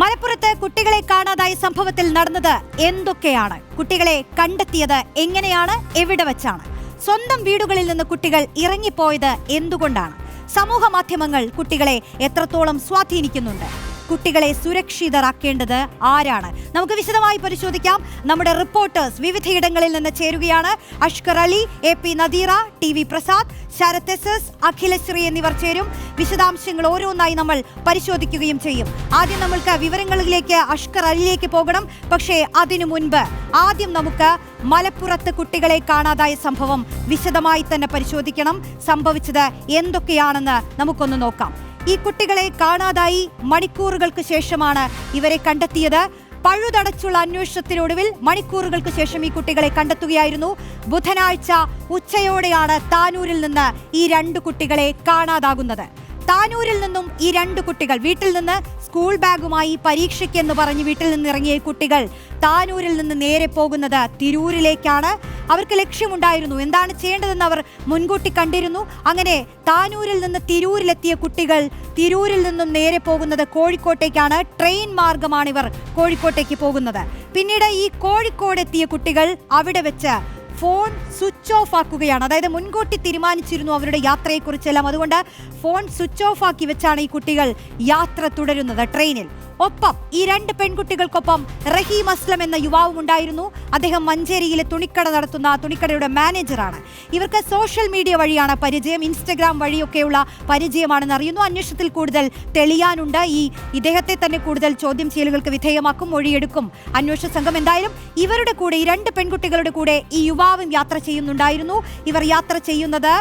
മലപ്പുറത്ത് കുട്ടികളെ കാണാതായ സംഭവത്തിൽ നടന്നത് എന്തൊക്കെയാണ്? കുട്ടികളെ കണ്ടെത്തിയത് എങ്ങനെയാണ്? എവിടെ വെച്ചാണ്? സ്വന്തം വീടുകളിൽ നിന്ന് കുട്ടികൾ ഇറങ്ങിപ്പോയത് എന്തുകൊണ്ടാണ്? സമൂഹ മാധ്യമങ്ങൾ കുട്ടികളെ എത്രത്തോളം സ്വാധീനിക്കുന്നുണ്ട്? കുട്ടികളെ സുരക്ഷിതരാക്കേണ്ടത് ആരാണ്? നമുക്ക് വിശദമായി പരിശോധിക്കാം. നമ്മുടെ റിപ്പോർട്ടേഴ്സ് വിവിധയിടങ്ങളിൽ നിന്ന് ചേരുകയാണ്. Ashkar Ali A P Nadeera T V Prasad Sarath S S Akhilasree എന്നിവർ ചേരും. വിശദാംശങ്ങൾ ഓരോന്നായി നമ്മൾ പരിശോധിക്കുകയും ചെയ്യും. ആദ്യം നമ്മൾക്ക് വിവരങ്ങളിലേക്ക് അഷ്കർ അലിയിലേക്ക് പോകണം. പക്ഷേ അതിനു മുൻപ് ആദ്യം നമുക്ക് മലപ്പുറത്ത് കുട്ടികളെ കാണാതായ സംഭവം വിശദമായി തന്നെ പരിശോധിക്കണം. സംഭവിച്ചത് എന്തൊക്കെയാണെന്ന് നമുക്കൊന്ന് നോക്കാം. ഈ കുട്ടികളെ കാണാതായി മണിക്കൂറുകൾക്ക് ശേഷമാണ് ഇവരെ കണ്ടെത്തിയത്. പഴുതടച്ചുള്ള അന്വേഷണത്തിനൊടുവിൽ മണിക്കൂറുകൾക്ക് ശേഷം ഈ കുട്ടികളെ കണ്ടെത്തുകയായിരുന്നു. ബുധനാഴ്ച ഉച്ചയോടെയാണ് താനൂരിൽ നിന്ന് ഈ രണ്ട് കുട്ടികളെ കാണാതാകുന്നത്. താനൂരിൽ നിന്നും ഈ രണ്ട് കുട്ടികൾ വീട്ടിൽ നിന്ന് സ്കൂൾ ബാഗുമായി പരീക്ഷയ്ക്കെന്ന് പറഞ്ഞ് വീട്ടിൽ നിന്നിറങ്ങിയ കുട്ടികൾ താനൂരിൽ നിന്ന് നേരെ പോകുന്നത് തിരൂരിലേക്കാണ്. അവർക്ക് ലക്ഷ്യമുണ്ടായിരുന്നു. എന്താണ് ചെയ്യേണ്ടതെന്ന് അവർ മുൻകൂട്ടി കണ്ടിരുന്നു. അങ്ങനെ താനൂരിൽ നിന്ന് തിരൂരിലെത്തിയ കുട്ടികൾ തിരൂരിൽ നിന്നും നേരെ പോകുന്നത് കോഴിക്കോട്ടേക്കാണ്. ട്രെയിൻ മാർഗമാണ് ഇവർ കോഴിക്കോട്ടേക്ക് പോകുന്നത്. പിന്നീട് ഈ കോഴിക്കോട് എത്തിയ കുട്ടികൾ അവിടെ വെച്ച് ഫോൺ സ്വിച്ച് ഓഫ് ആക്കുകയാണ്. അതായത് മുൻകൂട്ടി തീരുമാനിച്ചിരുന്നു അവരുടെ യാത്രയെക്കുറിച്ചെല്ലാം. അതുകൊണ്ട് ഫോൺ സ്വിച്ച് ഓഫ് ആക്കി വെച്ചാണ് ഈ കുട്ടികൾ യാത്ര തുടരുന്നത് ട്രെയിനിൽ. ഒപ്പം ഈ രണ്ട് പെൺകുട്ടികൾക്കൊപ്പം റഹീം അസ്ലം എന്ന യുവാവും ഉണ്ടായിരുന്നു. അദ്ദേഹം മഞ്ചേരിയിലെ തുണിക്കട നടത്തുന്ന തുണിക്കടയുടെ മാനേജറാണ്. ഇവർക്ക് സോഷ്യൽ മീഡിയ വഴിയാണ് പരിചയം. ഇൻസ്റ്റഗ്രാം വഴിയൊക്കെയുള്ള പരിചയമാണെന്ന് അറിയുന്നു. അന്വേഷണത്തിൽ കൂടുതൽ തെളിയാനുണ്ട്. ഈ ഇദ്ദേഹത്തെ തന്നെ കൂടുതൽ ചോദ്യം ചെയ്യലുകൾക്ക് വിധേയമാക്കും മൊഴിയെടുക്കും അന്വേഷണ സംഘം. എന്തായാലും ഇവരുടെ കൂടെ ഈ രണ്ട് പെൺകുട്ടികളുടെ കൂടെ ഈ യുവാവും യാത്ര ചെയ്യുന്നുണ്ടായിരുന്നു. ഇവർ യാത്ര ചെയ്യുന്നത്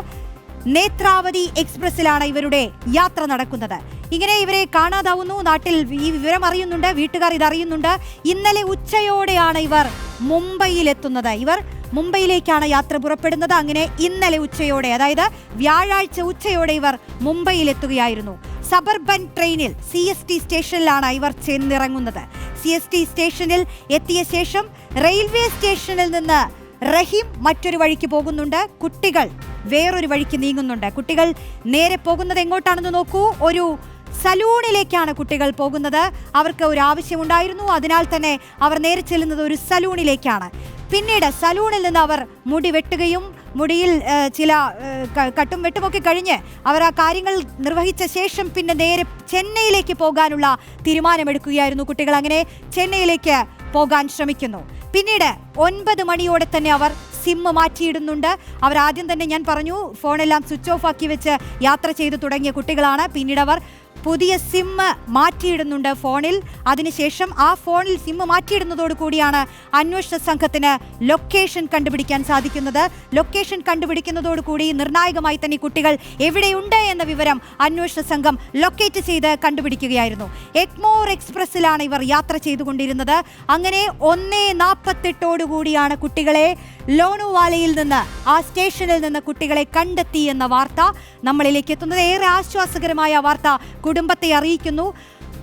നേത്രാവതി എക്സ്പ്രസിലാണ് ഇവരുടെ യാത്ര നടക്കുന്നത്. ഇങ്ങനെ ഇവരെ കാണാതാവുന്നു. നാട്ടിൽ ഈ വിവരം അറിയുന്നുണ്ട്. വീട്ടുകാർ ഇതറിയുന്നുണ്ട്. ഇന്നലെ ഉച്ചയോടെയാണ് ഇവർ മുംബൈയിൽ എത്തുന്നത് ഇവർ മുംബൈയിലേക്കാണ് യാത്ര പുറപ്പെടുന്നത്. അങ്ങനെ ഇന്നലെ ഉച്ചയോടെ അതായത് വ്യാഴാഴ്ച ഉച്ചയോടെ ഇവർ മുംബൈയിലെത്തുകയായിരുന്നു. സബർബൻ ട്രെയിനിൽ സി എസ് ടി സ്റ്റേഷനിലാണ് ഇവർ ചെന്നിറങ്ങുന്നത്. സി എസ് ടി സ്റ്റേഷനിൽ എത്തിയ ശേഷം റെയിൽവേ സ്റ്റേഷനിൽ നിന്ന് റഹീം മറ്റൊരു വഴിക്ക് പോകുന്നുണ്ട്. കുട്ടികൾ വേറൊരു വഴിക്ക് നീങ്ങുന്നുണ്ട്. കുട്ടികൾ നേരെ പോകുന്നത് എങ്ങോട്ടാണെന്ന് നോക്കൂ. ഒരു സലൂണിലേക്കാണ് കുട്ടികൾ പോകുന്നത്. അവർക്ക് ഒരു ആവശ്യമുണ്ടായിരുന്നു. അതിനാൽ തന്നെ അവർ നേരെ ചെല്ലുന്നത് ഒരു സലൂണിലേക്കാണ്. പിന്നീട് സലൂണിൽ നിന്ന് അവർ മുടി വെട്ടുകയും മുടിയിൽ ചില കട്ടും വെട്ടുമൊക്കെ കഴിഞ്ഞ് അവർ ആ കാര്യങ്ങൾ നിർവഹിച്ച ശേഷം പിന്നെ നേരെ ചെന്നൈയിലേക്ക് പോകാനുള്ള തീരുമാനമെടുക്കുകയായിരുന്നു കുട്ടികൾ. അങ്ങനെ ചെന്നൈയിലേക്ക് പോകാൻ ശ്രമിക്കുന്നു. പിന്നീട് ഒൻപത് മണിയോടെ തന്നെ അവർ സിം മാറ്റിയിടുന്നുണ്ട്. അവർ ആദ്യം തന്നെ ഞാൻ പറഞ്ഞു ഫോണെല്ലാം സ്വിച്ച് ഓഫ് ആക്കി വെച്ച് യാത്ര ചെയ്തു തുടങ്ങിയ കുട്ടികളാണ്. പിന്നീട് അവർ പുതിയ സിം മാറ്റിയിടുന്നുണ്ട് ഫോണിൽ. അതിനുശേഷം ആ ഫോണിൽ സിം മാറ്റിയിടുന്നതോടു കൂടിയാണ് അന്വേഷണ സംഘത്തിന് ലൊക്കേഷൻ കണ്ടുപിടിക്കാൻ സാധിക്കുന്നത്. ലൊക്കേഷൻ കണ്ടുപിടിക്കുന്നതോടു കൂടി നിർണായകമായി തന്നെ കുട്ടികൾ എവിടെയുണ്ട് എന്ന വിവരം അന്വേഷണ സംഘം ലൊക്കേറ്റ് ചെയ്ത് കണ്ടുപിടിക്കുകയായിരുന്നു. എക്മോർ എക്സ്പ്രസ്സിലാണ് ഇവർ യാത്ര ചെയ്തുകൊണ്ടിരുന്നത്. അങ്ങനെ ഒന്നേ നാൽപ്പത്തെട്ടോടു കൂടിയാണ് കുട്ടികളെ ലോണുവാലയിൽ നിന്ന് ആ സ്റ്റേഷനിൽ നിന്ന് കുട്ടികളെ കണ്ടെത്തി എന്ന വാർത്ത നമ്മളിലേക്ക് എത്തുന്നത്. ഏറെ ആശ്വാസകരമായ വാർത്ത കുടുംബത്തെ അറിയിക്കുന്നു.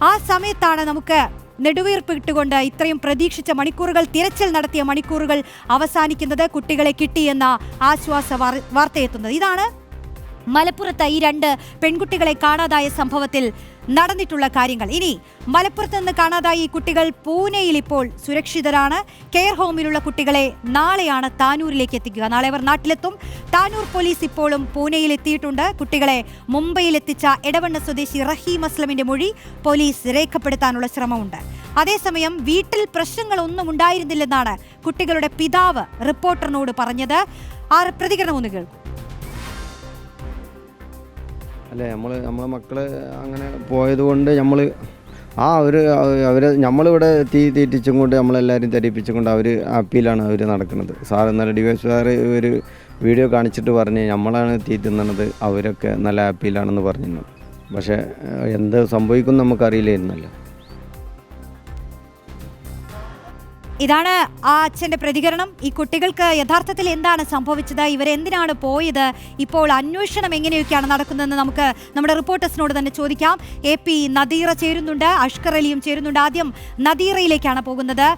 ആ സമയത്താണ് നമുക്ക് നെടുവീർപ്പ് ഇട്ടുകൊണ്ട് ഇത്രയും പ്രതീക്ഷിച്ച മണിക്കൂറുകൾ തിരച്ചിൽ നടത്തിയ മണിക്കൂറുകൾ അവസാനിക്കുന്നത് കുട്ടികളെ കിട്ടിയെന്ന ആശ്വാസ വാർ- വാർത്തയെത്തുന്നത്. ഇതാണ് മലപ്പുറത്ത് ഈ രണ്ട് പെൺകുട്ടികളെ കാണാതായ സംഭവത്തിൽ നടന്നിട്ടുള്ള കാര്യങ്ങൾ. ഇനി മലപ്പുറത്ത് നിന്ന് കാണാതായി കുട്ടികൾ പൂനെയിൽ ഇപ്പോൾ സുരക്ഷിതരാണ്. കെയർ ഹോമിലുള്ള കുട്ടികളെ നാളെയാണ് താനൂരിലേക്ക് എത്തിക്കുക. നാളെ അവർ നാട്ടിലെത്തും. താനൂർ പോലീസ് ഇപ്പോഴും പൂനെയിൽ എത്തിയിട്ടുണ്ട്. കുട്ടികളെ മുംബൈയിൽ എത്തിച്ച എടവണ്ണ സ്വദേശി റഹീം അസ്ലമിന്റെ മൊഴി പോലീസ് രേഖപ്പെടുത്താനുള്ള ശ്രമമുണ്ട്. അതേസമയം വീട്ടിൽ പ്രശ്നങ്ങളൊന്നും ഉണ്ടായിരുന്നില്ലെന്നാണ് കുട്ടികളുടെ പിതാവ് റിപ്പോർട്ടറിനോട് പറഞ്ഞത്. ആ പ്രതികരണം ഒന്ന് കേൾക്കും. അല്ലേ? നമ്മൾ നമ്മളെ മക്കൾ അങ്ങനെ പോയത് കൊണ്ട് നമ്മൾ ആ അവർ അവരെ നമ്മളിവിടെ തീ തീറ്റിച്ചും കൊണ്ട് നമ്മളെല്ലാവരും ധരിപ്പിച്ചും കൊണ്ട് അവർ അപ്പീലാണ് അവർ നടക്കുന്നത്. സാർ എന്നാലും ഡി വൈസ് സാറ് ഒരു വീഡിയോ കാണിച്ചിട്ട് പറഞ്ഞ് നമ്മളാണ് തീ തിന്നണത് അവരൊക്കെ നല്ല അപ്പീലാണെന്ന് പറഞ്ഞിരുന്നു. പക്ഷേ എന്ത് സംഭവിക്കും നമുക്കറിയില്ലായിരുന്നല്ലോ. ഇതാണ് ആ അച്ഛന്റെ പ്രതികരണം. ഈ കുട്ടികൾക്ക് യഥാർത്ഥത്തിൽ എന്താണ് സംഭവിച്ചത്? ഇവരെന്തിനാണ് പോയത്? ഇപ്പോൾ അന്വേഷണം എങ്ങനെയൊക്കെയാണ് നടക്കുന്നതെന്ന് നമുക്ക് നമ്മുടെ റിപ്പോർട്ടേഴ്സിനോട് തന്നെ ചോദിക്കാം. എ പി നദീറ ചേരുന്നുണ്ട് അഷ്കർ അലിയും ചേരുന്നുണ്ട്. ആദ്യം നദീറയിലേക്കാണ് പോകുന്നത്.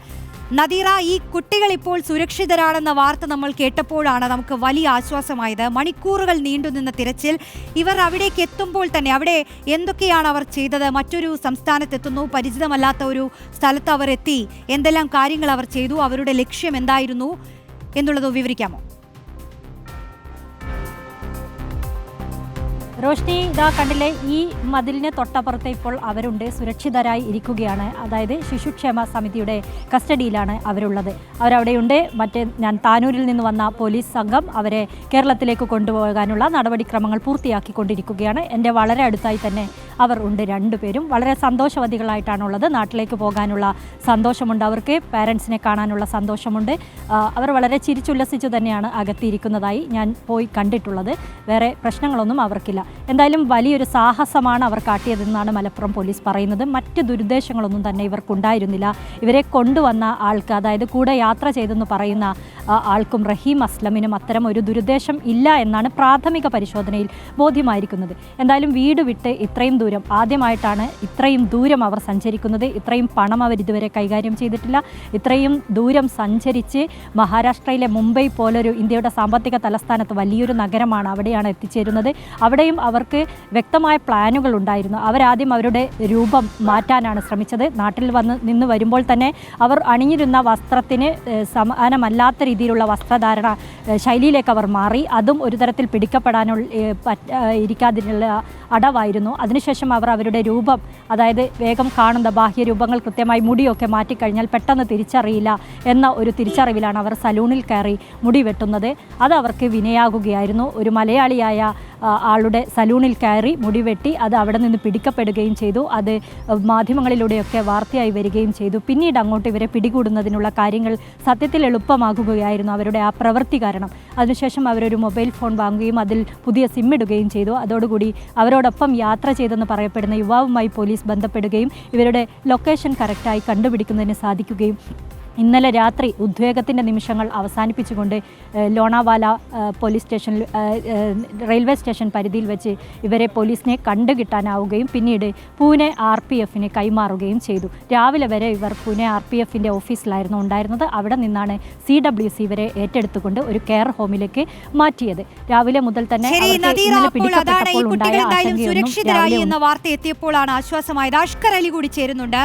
നദീറ ഈ കുട്ടികൾ ഇപ്പോൾ സുരക്ഷിതരാണെന്ന വാർത്ത നമ്മൾ കേട്ടപ്പോഴാണ് നമുക്ക് വലിയ ആശ്വാസമായത്. മണിക്കൂറുകൾ നീണ്ടുനിന്ന തിരച്ചിൽ ഇവർ അവിടേക്ക് എത്തുമ്പോൾ തന്നെ അവിടെ എന്തൊക്കെയാണ് അവർ ചെയ്തത്? മറ്റൊരു സംസ്ഥാനത്തെത്തുന്നു പരിചിതമല്ലാത്ത ഒരു സ്ഥലത്ത് അവർ എത്തി. എന്തെല്ലാം കാര്യങ്ങൾ അവർ ചെയ്തു? അവരുടെ ലക്ഷ്യം എന്തായിരുന്നു? എന്നുള്ളത് വിവരിക്കാമോ? റോഷ്നി ഇതാ കണ്ടില്ലേ ഈ മതിലിന് തൊട്ടപ്പുറത്ത് ഇപ്പോൾ അവരുണ്ട്. സുരക്ഷിതരായി ഇരിക്കുകയാണ്. അതായത് ശിശുക്ഷേമ സമിതിയുടെ കസ്റ്റഡിയിലാണ് അവരുള്ളത്. അവരവിടെയുണ്ട്. മറ്റേ ഞാൻ താനൂരിൽ നിന്ന് വന്ന പോലീസ് സംഘം അവരെ കേരളത്തിലേക്ക് കൊണ്ടുപോകാനുള്ള നടപടിക്രമങ്ങൾ പൂർത്തിയാക്കിക്കൊണ്ടിരിക്കുകയാണ്. എന്റെ വളരെ അടുത്തായി തന്നെ അവർ ഉണ്ട് രണ്ടുപേരും. വളരെ സന്തോഷവതികളായിട്ടാണുള്ളത്. നാട്ടിലേക്ക് പോകാനുള്ള സന്തോഷമുണ്ട്. അവർക്ക് പാരൻസിനെ കാണാനുള്ള സന്തോഷമുണ്ട്. അവർ വളരെ ചിരിച്ചുല്ലസിച്ചു തന്നെയാണ് അകത്തിയിരിക്കുന്നതായി ഞാൻ പോയി കണ്ടിട്ടുള്ളത്. വേറെ പ്രശ്നങ്ങളൊന്നും അവർക്കില്ല. എന്തായാലും വലിയൊരു സാഹസമാണ് അവർ കാട്ടിയതെന്നാണ് മലപ്പുറം പോലീസ് പറയുന്നത്. മറ്റ് ദുരുദ്ദേശങ്ങളൊന്നും തന്നെ ഇവർക്കുണ്ടായിരുന്നില്ല. ഇവരെ കൊണ്ടുവന്ന ആൾക്ക് അതായത് കൂടെ യാത്ര ചെയ്തെന്ന് പറയുന്ന ആൾക്കും റഹീം അസ്ലമിനും അത്തരം ഒരു ദുരുദ്ദേശം ഇല്ല എന്നാണ് പ്രാഥമിക പരിശോധനയിൽ ബോധ്യമായിരിക്കുന്നത്. എന്തായാലും വീട് വിട്ട് ഇത്രയും ദൂരം ആദ്യമായിട്ടാണ് ഇത്രയും ദൂരം അവർ സഞ്ചരിക്കുന്നത്. ഇത്രയും പണം അവർ ഇതുവരെ കൈകാര്യം ചെയ്തിട്ടില്ല. ഇത്രയും ദൂരം സഞ്ചരിച്ച് മഹാരാഷ്ട്രയിലെ മുംബൈ പോലൊരു ഇന്ത്യയുടെ സാമ്പത്തിക തലസ്ഥാനത്ത് വലിയൊരു നഗരമാണ് അവിടെയാണ് എത്തിച്ചേരുന്നത്. അവിടെയും അവർക്ക് വ്യക്തമായ പ്ലാനുകൾ ഉണ്ടായിരുന്നു. അവരാദ്യം അവരുടെ രൂപം മാറ്റാനാണ് ശ്രമിച്ചത്. നാട്ടിൽ വന്ന് നിന്ന് വരുമ്പോൾ തന്നെ അവർ അണിഞ്ഞിരുന്ന വസ്ത്രത്തിന് സമാനമല്ലാത്ത സമാനമല്ലാത്ത രീതിയിലുള്ള വസ്ത്രധാരണ ശൈലിയിലേക്ക് അവർ മാറി. അതും ഒരു തരത്തിൽ പിടിക്കപ്പെടാനുള്ള ഇരിക്കാതിനുള്ള അടവായിരുന്നു. അതിനുശേഷം അവർ അവരുടെ രൂപം അതായത് വേഗം കാണുന്ന ബാഹ്യ രൂപങ്ങൾ കൃത്യമായി മുടിയൊക്കെ മാറ്റിക്കഴിഞ്ഞാൽ പെട്ടെന്ന് തിരിച്ചറിയില്ല എന്ന ഒരു തിരിച്ചറിവിലാണ് അവർ സലൂണിൽ കയറി മുടി വെട്ടുന്നത്. അത് അവർക്ക് വിനയാകുകയായിരുന്നു. ഒരു മലയാളിയായ ആളുടെ സലൂണിൽ കയറി മുടിവെട്ടി അത് അവിടെ നിന്ന് പിടിക്കപ്പെടുകയും ചെയ്തു. അത് മാധ്യമങ്ങളിലൂടെയൊക്കെ വാർത്തയായി വരികയും ചെയ്തു. പിന്നീട് അങ്ങോട്ട് ഇവരെ പിടികൂടുന്നതിനുള്ള കാര്യങ്ങൾ സത്യത്തിൽ എളുപ്പമാകുകയായിരുന്നു അവരുടെ ആ പ്രവൃത്തി കാരണം. അതിനുശേഷം അവരൊരു മൊബൈൽ ഫോൺ വാങ്ങുകയും അതിൽ പുതിയ സിം ഇടുകയും ചെയ്തു. അതോടുകൂടി അവരോടൊപ്പം യാത്ര ചെയ്തെന്ന് പറയപ്പെടുന്ന യുവാവുമായി പോലീസ് ബന്ധപ്പെടുകയും ഇവരുടെ ലൊക്കേഷൻ കറക്റ്റായി കണ്ടുപിടിക്കുന്നതിന് സാധിക്കുകയും ഇന്നലെ രാത്രി ഉദ്വേഗത്തിന്റെ നിമിഷങ്ങൾ അവസാനിപ്പിച്ചുകൊണ്ട് ലോണാവാല പോലീസ് സ്റ്റേഷനിൽ റെയിൽവേ സ്റ്റേഷൻ പരിധിയിൽ വെച്ച് ഇവരെ പോലീസിനെ കണ്ടുകിട്ടാനാവുകയും പിന്നീട് പൂനെ ആർ പി എഫിന് കൈമാറുകയും ചെയ്തു. രാവിലെ വരെ ഇവർ പൂനെ ആർ പി എഫിന്റെ ഓഫീസിലായിരുന്നു ഉണ്ടായിരുന്നത്. അവിടെ നിന്നാണ് സി ഡബ്ല്യു സി ഇവരെ ഏറ്റെടുത്തുകൊണ്ട് ഒരു കെയർ ഹോമിലേക്ക് മാറ്റിയത്. രാവിലെ മുതൽ തന്നെ സുരക്ഷിതരായി എന്ന വാർത്ത എത്തിയപ്പോഴാണ് ആശ്വാസമായത് അഷ്കർ അലി കൂടി ചേരുന്നുണ്ട്.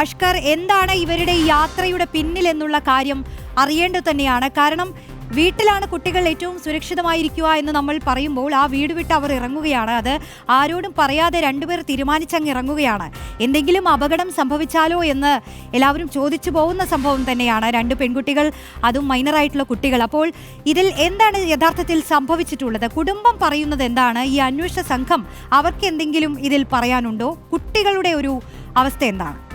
അഷ്കർ എന്താണ് ഇവരുടെ യാത്രയുടെ പിന്നിൽ എന്നുള്ള കാര്യം അറിയേണ്ടത് തന്നെയാണ്. കാരണം വീട്ടിലാണ് കുട്ടികൾ ഏറ്റവും സുരക്ഷിതമായിരിക്കുക എന്ന് നമ്മൾ പറയുമ്പോൾ ആ വീട് വിട്ട് അവർ ഇറങ്ങുകയാണ്. അത് ആരോടും പറയാതെ രണ്ടുപേർ തീരുമാനിച്ചങ്ങ് ഇറങ്ങുകയാണ്. എന്തെങ്കിലും അപകടം സംഭവിച്ചാലോ എന്ന് എല്ലാവരും ചോദിച്ചു പോകുന്ന സംഭവം തന്നെയാണ്. രണ്ട് പെൺകുട്ടികൾ അതും മൈനറായിട്ടുള്ള കുട്ടികൾ. അപ്പോൾ ഇതിൽ എന്താണ് യഥാർത്ഥത്തിൽ സംഭവിച്ചിട്ടുള്ളത്? കുടുംബം പറയുന്നത് എന്താണ്? ഈ അന്വേഷണ സംഘം അവർക്ക് എന്തെങ്കിലും ഇതിൽ പറയാനുണ്ടോ? കുട്ടികളുടെ ഒരു അവസ്ഥ എന്താണ്?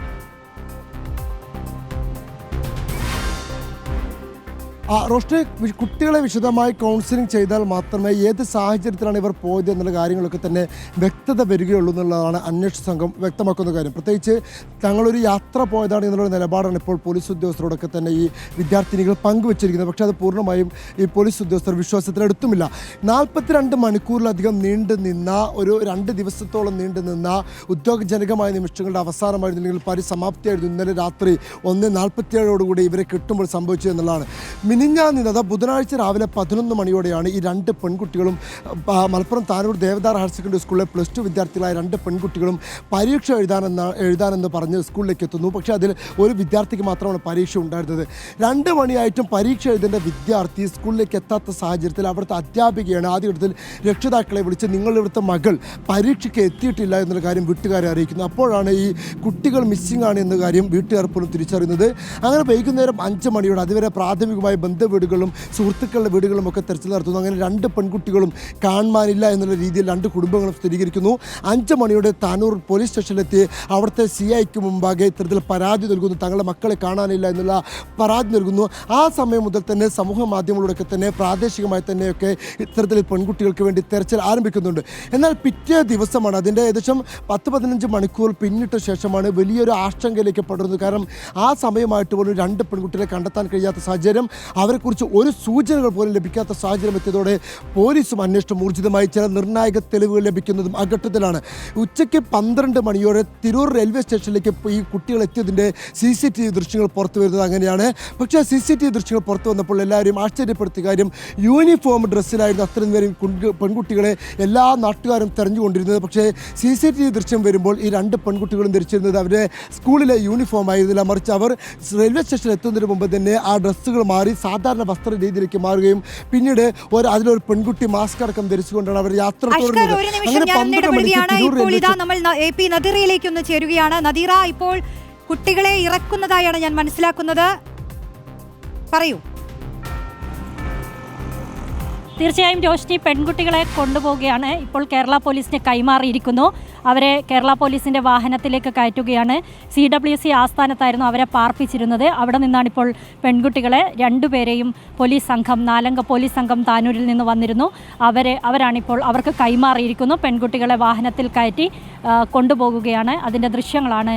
റോഷ്നി കുട്ടികളെ വിശദമായി കൗൺസിലിംഗ് ചെയ്താൽ മാത്രമേ ഏത് സാഹചര്യത്തിലാണ് ഇവർ പോയത് എന്നുള്ള കാര്യങ്ങളൊക്കെ തന്നെ വ്യക്തത വരികയുള്ളൂ എന്നുള്ളതാണ് അന്വേഷണ സംഘം വ്യക്തമാക്കുന്ന കാര്യം. പ്രത്യേകിച്ച് തങ്ങളൊരു യാത്ര പോയതാണ് എന്നുള്ള നിലപാടാണ് ഇപ്പോൾ പോലീസ് ഉദ്യോഗസ്ഥരോടൊക്കെ തന്നെ ഈ വിദ്യാർത്ഥിനികൾ പങ്കുവച്ചിരിക്കുന്നത്. പക്ഷേ അത് പൂർണമായും ഈ പോലീസ് ഉദ്യോഗസ്ഥർ വിശ്വാസത്തിലെടുത്തുമില്ല നാൽപ്പത്തിരണ്ട് മണിക്കൂറിലധികം നീണ്ടു നിന്ന ഒരു രണ്ട് ദിവസത്തോളം നീണ്ടു നിന്ന ഉദ്യോഗജനകമായ നിമിഷങ്ങളുടെ അവസാനമായിരുന്നു അല്ലെങ്കിൽ പരിസമാപ്തിയായിരുന്നു. ഇന്നലെ രാത്രി ഒന്ന് നാൽപ്പത്തിയേഴോടുകൂടി ഇവരെ കിട്ടുമ്പോൾ സംഭവിച്ചു എന്നുള്ളതാണ്. മിനിഞ്ഞാന്ന് അതാ ബുധനാഴ്ച രാവിലെ പതിനൊന്ന് മണിയോടെയാണ് ഈ രണ്ട് പെൺകുട്ടികളും മലപ്പുറം താനൂർ ദേവദാർ ഹയർ സെക്കൻഡറി സ്കൂളിലെ പ്ലസ് ടു വിദ്യാർത്ഥികളായ രണ്ട് പെൺകുട്ടികളും പരീക്ഷ എഴുതാനെന്ന എഴുതാനെന്ന് പറഞ്ഞ് സ്കൂളിലേക്ക് എത്തുന്നു. പക്ഷേ അതിൽ ഒരു വിദ്യാർത്ഥിക്ക് മാത്രമാണ് പരീക്ഷ ഉണ്ടായിരുന്നത്. രണ്ട് മണിയായിട്ടും പരീക്ഷ എഴുതേണ്ട വിദ്യാർത്ഥി സ്കൂളിലേക്ക് എത്താത്ത സാഹചര്യത്തിൽ അവിടുത്തെ അധ്യാപികയാണ് ആദ്യഘട്ടത്തിൽ രക്ഷിതാക്കളെ വിളിച്ച് നിങ്ങളിവിടുത്തെ മകൾ പരീക്ഷയ്ക്ക് എത്തിയിട്ടില്ല എന്നുള്ള കാര്യം വീട്ടുകാരെ അറിയിക്കുന്നു. അപ്പോഴാണ് ഈ കുട്ടികൾ മിസ്സിംഗ് ആണ് എന്ന കാര്യം വീട്ടുകാർ പോലും തിരിച്ചറിയുന്നത്. അങ്ങനെ വൈകുന്നേരം അഞ്ച് മണിയോടെ അതുവരെ പ്രാഥമികമായി ബന്ധുവീടുകളും സുഹൃത്തുക്കളുടെ വീടുകളും ഒക്കെ തെരച്ചിൽ നടത്തുന്നു. അങ്ങനെ രണ്ട് പെൺകുട്ടികളും കാണാനില്ല എന്നുള്ള രീതിയിൽ രണ്ട് കുടുംബങ്ങളും സ്ഥിരീകരിക്കുന്നു. അഞ്ച് മണിയോടെ താനൂർ പോലീസ് സ്റ്റേഷനിലെത്തി. അവിടുത്തെ സി ഐക്ക് മുമ്പാകെ ഇത്തരത്തിൽ പരാതി നൽകുന്നു. തങ്ങളുടെ മക്കളെ കാണാനില്ല എന്നുള്ള പരാതി നൽകുന്നു. ആ സമയം മുതൽ തന്നെ സമൂഹ മാധ്യമങ്ങളിലൂടെയൊക്കെ തന്നെ പ്രാദേശികമായി തന്നെയൊക്കെ ഇത്തരത്തിൽ പെൺകുട്ടികൾക്ക് വേണ്ടി തെരച്ചിൽ ആരംഭിക്കുന്നുണ്ട്. എന്നാൽ പിറ്റേ ദിവസമാണ് അതിന്റെ ഏകദേശം പത്ത് പതിനഞ്ച് മണിക്കൂർ പിന്നിട്ട ശേഷമാണ് വലിയൊരു ആശങ്കയിലേക്ക് പടരുന്നത്. കാരണം ആ സമയമായിട്ട് പോലും രണ്ട് പെൺകുട്ടികളെ കണ്ടെത്താൻ കഴിയാത്ത സാഹചര്യം അവരെക്കുറിച്ച് ഒരു സൂചനകൾ പോലും ലഭിക്കാത്ത സാഹചര്യം എത്തിയതോടെ പോലീസും അന്വേഷണം ഊർജിതമായി ചില നിർണായക തെളിവുകൾ ലഭിക്കുന്നതും ആ ഘട്ടത്തിലാണ് ഉച്ചയ്ക്ക് പന്ത്രണ്ട് മണിയോടെ തിരൂർ റെയിൽവേ സ്റ്റേഷനിലേക്ക് ഈ കുട്ടികൾ എത്തിയതിന്റെ സി സി ടി വി ദൃശ്യങ്ങൾ പുറത്തു വരുന്നത് അങ്ങനെയാണ്. പക്ഷേ സി സി ടി വി ദൃശ്യങ്ങൾ പുറത്തു വന്നപ്പോൾ എല്ലാവരും ആശ്ചര്യപ്പെടുത്തിയ കാര്യം യൂണിഫോം ഡ്രസ്സിലായിരുന്നു അത്രയും പേരും പെൺകുട്ടികളെ എല്ലാ നാട്ടുകാരും തെരഞ്ഞുകൊണ്ടിരുന്നത്. പക്ഷേ സി സി ടി വി ദൃശ്യം വരുമ്പോൾ ഈ രണ്ട് പെൺകുട്ടികളും ധരിച്ചിരുന്നത് അവരുടെ സ്കൂളിലെ യൂണിഫോം ആയിരുന്നില്ല. മറിച്ച് അവർ റെയിൽവേ സ്റ്റേഷനിൽ എത്തുന്നതിന് മുമ്പ് തന്നെ ആ ഡ്രസ്സുകൾ മാറി സാധാരണ വസ്ത്ര രീതിയിലേക്ക് മാറുകയും പിന്നീട് ഒരു അതിലൊരു പെൺകുട്ടി മാസ്ക് അടക്കം ധരിച്ചുകൊണ്ടാണ് അവർ യാത്ര നദീറയിലേക്ക് ഒന്ന് ചേരുകയാണ്. നദീറ ഇപ്പോൾ കുട്ടികളെ ഇറക്കുന്നതായാണ് ഞാൻ മനസ്സിലാക്കുന്നത്. പറയൂ. തീർച്ചയായും രോഷിനി പെൺകുട്ടികളെ കൊണ്ടുപോവുകയാണ്. ഇപ്പോൾ കേരള പോലീസിന് കൈമാറിയിരിക്കുന്നു. അവരെ കേരള പോലീസിന്റെ വാഹനത്തിലേക്ക് കയറ്റുകയാണ്. സി ഡബ്ല്യു സി ആസ്ഥാനത്തായിരുന്നു അവരെ പാർപ്പിച്ചിരുന്നത്. അവിടെ നിന്നാണ് ഇപ്പോൾ പെൺകുട്ടികളെ രണ്ടുപേരെയും പോലീസ് സംഘം നാലംഗ പോലീസ് സംഘം താനൂരിൽ നിന്ന് വന്നിരുന്നു. അവരെ അവരാണിപ്പോൾ അവർക്ക് കൈമാറിയിരിക്കുന്നു. പെൺകുട്ടികളെ വാഹനത്തിൽ കയറ്റി കൊണ്ടുപോകുകയാണ്. അതിന്റെ ദൃശ്യങ്ങളാണ്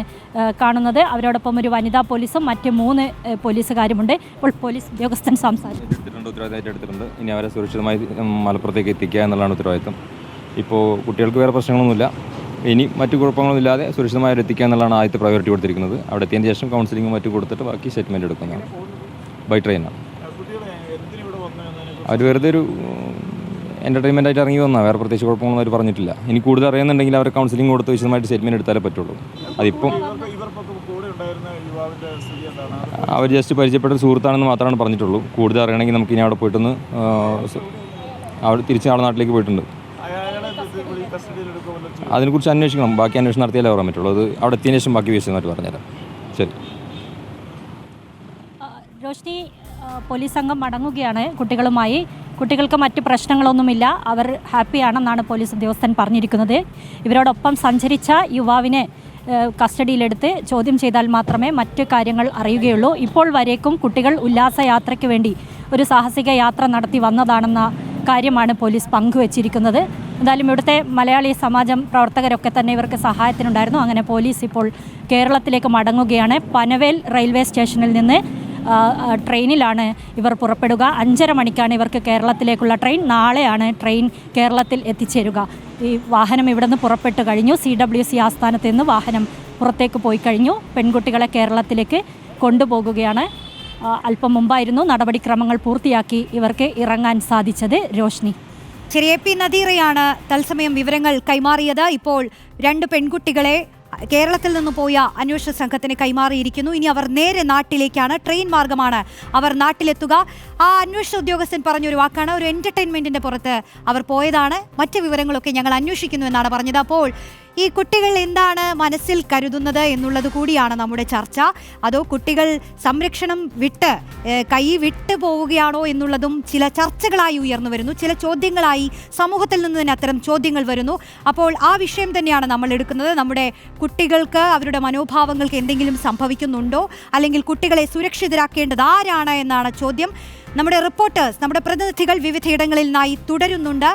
കാണുന്നത്. അവരോടൊപ്പം ഒരു വനിതാ പോലീസും മറ്റ് മൂന്ന് പോലീസുകാരുമുണ്ട്. ഇപ്പോൾ പോലീസ് ഉദ്യോഗസ്ഥൻ എടുത്തിട്ടുണ്ട് ഉത്തരവാദിത്തമായിട്ട് എടുത്തിട്ടുണ്ട്. ഇനി അവരെ സുരക്ഷിതമായി മലപ്പുറത്തേക്ക് എത്തിക്കുക എന്നുള്ളതാണ് ഉത്തരവാദിത്തം ഇപ്പോൾ കുട്ടികൾക്ക് വേറെ പ്രശ്നങ്ങളൊന്നുമില്ല. ഇനി മറ്റു കുഴപ്പങ്ങളൊന്നുമില്ലാതെ സുരക്ഷിതമായി എത്തിക്കുക എന്നുള്ളതാണ് ആദ്യത്തെ പ്രയോറിറ്റി കൊടുത്തിരിക്കുന്നത്. അവിടെ എത്തിയതിന് ശേഷം കൗൺസിലിംഗും മറ്റു കൊടുത്തിട്ട് ബാക്കി സ്റ്റേറ്റ്മെന്റ് എടുക്കുന്നതാണ്. ബൈ ട്രെയിനാണ് അവർ വെറുതെ ഒരു എന്റർടൈൻമെന്റ് ആയിട്ട് ഇറങ്ങി വന്നാൽ വേറെ പ്രത്യേകിച്ച് കുഴപ്പമൊന്നും അവർ പറഞ്ഞിട്ടില്ല. ഇനി കൂടുതൽ അറിയുന്നുണ്ടെങ്കിൽ അവർ കൗൺസിലിംഗ് കൊടുത്ത് വിശദമായിട്ട് സ്റ്റേറ്റ്മെന്റ് എടുത്താലേ പറ്റുള്ളൂ. അതിപ്പം അവർ ജസ്റ്റ് പരിചയപ്പെട്ട സുഹൃത്താണെന്ന് മാത്രമാണ് പറഞ്ഞിട്ടുള്ളൂ. കൂടുതൽ അറിയണമെങ്കിൽ നമുക്ക് ഇനി അവിടെ പോയിട്ടൊന്ന് അവിടെ തിരിച്ച് ആളെ നാട്ടിലേക്ക് പോയിട്ടുണ്ട്. അതിനെക്കുറിച്ച് അന്വേഷിക്കണം. ബാക്കി അന്വേഷണം നടത്തിയാലേ പറയാൻ പറ്റുള്ളൂ. അത് അവിടെ എത്തിയതിനു ശേഷം ബാക്കി വിശദമായിട്ട് പറഞ്ഞുതരാം. ശരി. രോഷിനി പോലീസ് സംഘം മടങ്ങുകയാണ് കുട്ടികളുമായി. കുട്ടികൾക്ക് മറ്റ് പ്രശ്നങ്ങളൊന്നുമില്ല. അവർ ഹാപ്പിയാണെന്നാണ് പോലീസ് ഉദ്യോഗസ്ഥൻ പറഞ്ഞിരിക്കുന്നത്. ഇവരോടൊപ്പം സഞ്ചരിച്ച യുവാവിനെ കസ്റ്റഡിയിലെടുത്ത് ചോദ്യം ചെയ്താൽ മാത്രമേ മറ്റു കാര്യങ്ങൾ അറിയുകയുള്ളൂ. ഇപ്പോൾ വരേക്കും കുട്ടികൾ ഉല്ലാസയാത്രയ്ക്ക് വേണ്ടി ഒരു സാഹസിക യാത്ര നടത്തി വന്നതാണെന്ന കാര്യമാണ് പോലീസ് പങ്കുവച്ചിരിക്കുന്നത്. എന്തായാലും ഇവിടുത്തെ മലയാളി സമാജം പ്രവർത്തകരൊക്കെ തന്നെ ഇവർക്ക് സഹായത്തിനുണ്ടായിരുന്നു. അങ്ങനെ പോലീസ് ഇപ്പോൾ കേരളത്തിലേക്ക് മടങ്ങുകയാണ്. പനവേൽ റെയിൽവേ സ്റ്റേഷനിൽ നിന്ന് ട്രെയിനിലാണ് ഇവർ പുറപ്പെടുക. അഞ്ചര മണിക്കാണ് ഇവർക്ക് കേരളത്തിലേക്കുള്ള ട്രെയിൻ. നാളെയാണ് ട്രെയിൻ കേരളത്തിൽ എത്തിച്ചേരുക. ഈ വാഹനം ഇവിടെ നിന്ന് പുറപ്പെട്ട് കഴിഞ്ഞു. സി ഡബ്ല്യു സി ആസ്ഥാനത്ത് നിന്ന് വാഹനം പുറത്തേക്ക് പോയി കഴിഞ്ഞു. പെൺകുട്ടികളെ കേരളത്തിലേക്ക് കൊണ്ടുപോകുകയാണ്. അല്പം മുമ്പായിരുന്നു നടപടിക്രമങ്ങൾ പൂർത്തിയാക്കി ഇവർക്ക് ഇറങ്ങാൻ സാധിച്ചത്. രോഷ്നി. ശരി എ പി നദീറയാണ് തത്സമയം വിവരങ്ങൾ കൈമാറിയത്. ഇപ്പോൾ രണ്ട് പെൺകുട്ടികളെ കേരളത്തിൽ നിന്ന് പോയ അന്വേഷണ സംഘത്തിന് കൈമാറിയിരിക്കുന്നു. ഇനി അവർ നേരെ നാട്ടിലേക്കാണ്. ട്രെയിൻ മാർഗമാണ് അവർ നാട്ടിലെത്തുക. ആ അന്വേഷണ ഉദ്യോഗസ്ഥൻ പറഞ്ഞൊരു വാക്കാണ്. ഒരു എന്റർടൈൻമെന്റിന്റെ പുറത്ത് അവർ പോയതാണ്. മറ്റ് വിവരങ്ങളൊക്കെ ഞങ്ങൾ അന്വേഷിക്കുന്നു എന്നാണ് പറഞ്ഞത്. അപ്പോൾ ഈ കുട്ടികൾ എന്താണ് മനസ്സിൽ കരുതുന്നത് എന്നുള്ളത് കൂടിയാണ് നമ്മുടെ ചർച്ച. അതോ കുട്ടികൾ സംരക്ഷണം വിട്ട് കൈ വിട്ടു പോവുകയാണോ എന്നുള്ളതും ചില ചർച്ചകളായി ഉയർന്നു വരുന്നു. ചില ചോദ്യങ്ങളായി സമൂഹത്തിൽ നിന്ന് തന്നെ അത്തരം ചോദ്യങ്ങൾ വരുന്നു. അപ്പോൾ ആ വിഷയം തന്നെയാണ് നമ്മൾ എടുക്കുന്നത്. നമ്മുടെ കുട്ടികൾക്ക് അവരുടെ മനോഭാവങ്ങൾക്ക് എന്തെങ്കിലും സംഭവിക്കുന്നുണ്ടോ? അല്ലെങ്കിൽ കുട്ടികളെ സുരക്ഷിതരാക്കേണ്ടത് ആരാണ് എന്നാണ് ചോദ്യം. നമ്മുടെ റിപ്പോർട്ടേഴ്സ് നമ്മുടെ പ്രതിനിധികൾ വിവിധയിടങ്ങളിൽ നിന്നായി തുടരുന്നുണ്ട്.